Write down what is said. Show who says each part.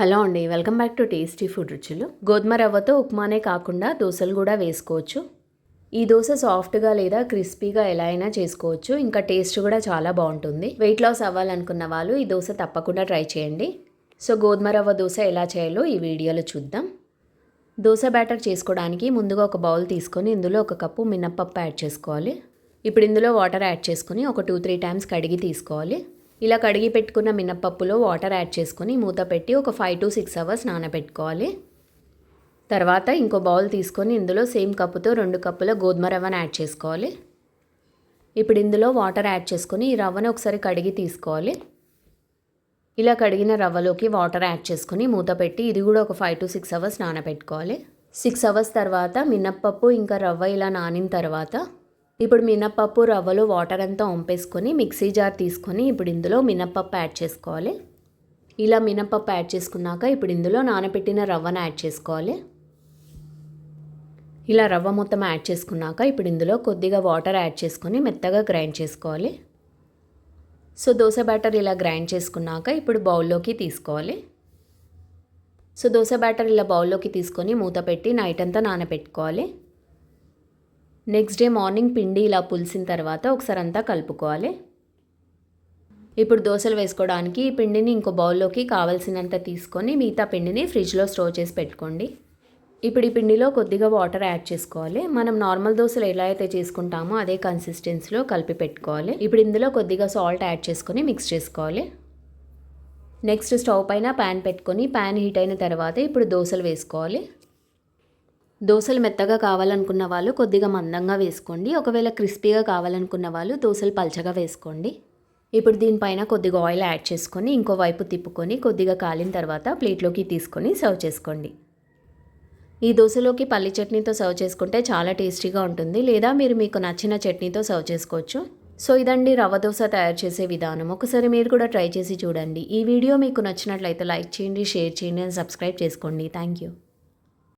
Speaker 1: Hello అండి welcome back to tasty food రుచులు. గోధుమ రవ్వతో ఉప్మానే కాకుండా దోశలు కూడా వేసుకోవచ్చు. ఈ దోశ సాఫ్ట్గా లేదా క్రిస్పీగా ఎలా అయినా చేసుకోవచ్చు. ఇంకా టేస్ట్ కూడా చాలా బాగుంటుంది. వెయిట్ లాస్ అవ్వాలనుకున్న వాళ్ళు ఈ దోశ తప్పకుండా ట్రై చేయండి. సో గోధుమ రవ్వ దోశ ఎలా చేయాలో ఈ వీడియోలో చూద్దాం. దోశ బ్యాటర్ చేసుకోవడానికి ముందుగా ఒక బౌల్ తీసుకొని ఇందులో ఒక కప్పు మినప్పప్పు యాడ్ చేసుకోవాలి. ఇప్పుడు ఇందులో వాటర్ యాడ్ చేసుకొని ఒక టూ త్రీ టైమ్స్ కడిగి తీసుకోవాలి. ఇలా కడిగి పెట్టుకున్న మినప్పప్పులో వాటర్ యాడ్ చేసుకుని మూత పెట్టి ఒక ఫైవ్ టు సిక్స్ అవర్స్ నానబెట్టుకోవాలి. తర్వాత ఇంకో బౌల్ తీసుకొని ఇందులో సేమ్ కప్పుతో రెండు కప్పుల గోధుమ రవ్వను యాడ్ చేసుకోవాలి. ఇప్పుడు ఇందులో వాటర్ యాడ్ చేసుకొని ఈ రవ్వను ఒకసారి కడిగి తీసుకోవాలి. ఇలా కడిగిన రవ్వలోకి వాటర్ యాడ్ చేసుకొని మూత పెట్టి ఇది కూడా ఒక ఫైవ్ టు సిక్స్ అవర్స్ నానబెట్టుకోవాలి. సిక్స్ అవర్స్ తర్వాత మినప్పప్పు ఇంకా రవ్వ ఇలా నానిన తర్వాత ఇప్పుడు మినప్పప్పు రవ్వలు వాటర్ అంతా వంపేసుకొని మిక్సీ జార్ తీసుకొని ఇప్పుడు ఇందులో మినప్పప్పు యాడ్ చేసుకోవాలి. ఇలా మినప్పప్పు యాడ్ చేసుకున్నాక ఇప్పుడు ఇందులో నానబెట్టిన రవ్వను యాడ్ చేసుకోవాలి. ఇలా రవ్వ మొత్తం యాడ్ చేసుకున్నాక ఇప్పుడు ఇందులో కొద్దిగా వాటర్ యాడ్ చేసుకొని మెత్తగా గ్రైండ్ చేసుకోవాలి. సో దోశ బ్యాటర్ ఇలా గ్రైండ్ చేసుకున్నాక ఇప్పుడు బౌల్లోకి తీసుకోవాలి. సో దోశ బ్యాటర్ ఇలా బౌల్లోకి తీసుకొని మూత పెట్టి నైట్ అంతా నానబెట్టుకోవాలి నెక్స్ట్ డే మార్నింగ్ పిండి ఇలా పులిసిన తర్వాత ఒకసారి అంతా కలుపుకోవాలి. ఇప్పుడు దోశలు వేసుకోవడానికి ఈ పిండిని ఇంకో బౌల్లోకి కావలసినంత తీసుకొని మిగతా పిండిని ఫ్రిడ్జ్లో స్టోర్ చేసి పెట్టుకోండి. ఇప్పుడు ఈ పిండిలో కొద్దిగా వాటర్ యాడ్ చేసుకోవాలి. మనం నార్మల్ దోశలు ఎలా అయితే చేసుకుంటామో అదే కన్సిస్టెన్సీలో కలిపి పెట్టుకోవాలి. ఇప్పుడు ఇందులో కొద్దిగా సాల్ట్ యాడ్ చేసుకొని మిక్స్ చేసుకోవాలి. నెక్స్ట్ స్టవ్ పైన ప్యాన్ పెట్టుకొని ప్యాన్ హీట్ అయిన తర్వాత ఇప్పుడు దోశలు వేసుకోవాలి. దోశలు మెత్తగా కావాలనుకున్న వాళ్ళు కొద్దిగా మందంగా వేసుకోండి. ఒకవేళ క్రిస్పీగా కావాలనుకున్న వాళ్ళు దోశలు పల్చగా వేసుకోండి. ఇప్పుడు దీనిపైన కొద్దిగా ఆయిల్ యాడ్ చేసుకొని ఇంకో వైపు తిప్పుకొని కొద్దిగా కాలిన తర్వాత ప్లేట్లోకి తీసుకొని సర్వ్ చేసుకోండి. ఈ దోశలోకి పల్లి చట్నీతో సర్వ్ చేసుకుంటే చాలా టేస్టీగా ఉంటుంది. లేదా మీరు మీకు నచ్చిన చట్నీతో సర్వ్ చేసుకోవచ్చు. సో ఇదండి రవ్వ దోశ తయారు చేసే విధానం. ఒకసారి మీరు కూడా ట్రై చేసి చూడండి. ఈ వీడియో మీకు నచ్చినట్లయితే లైక్ చేయండి షేర్ చేయండి అండ్ సబ్స్క్రైబ్ చేసుకోండి. Thank you.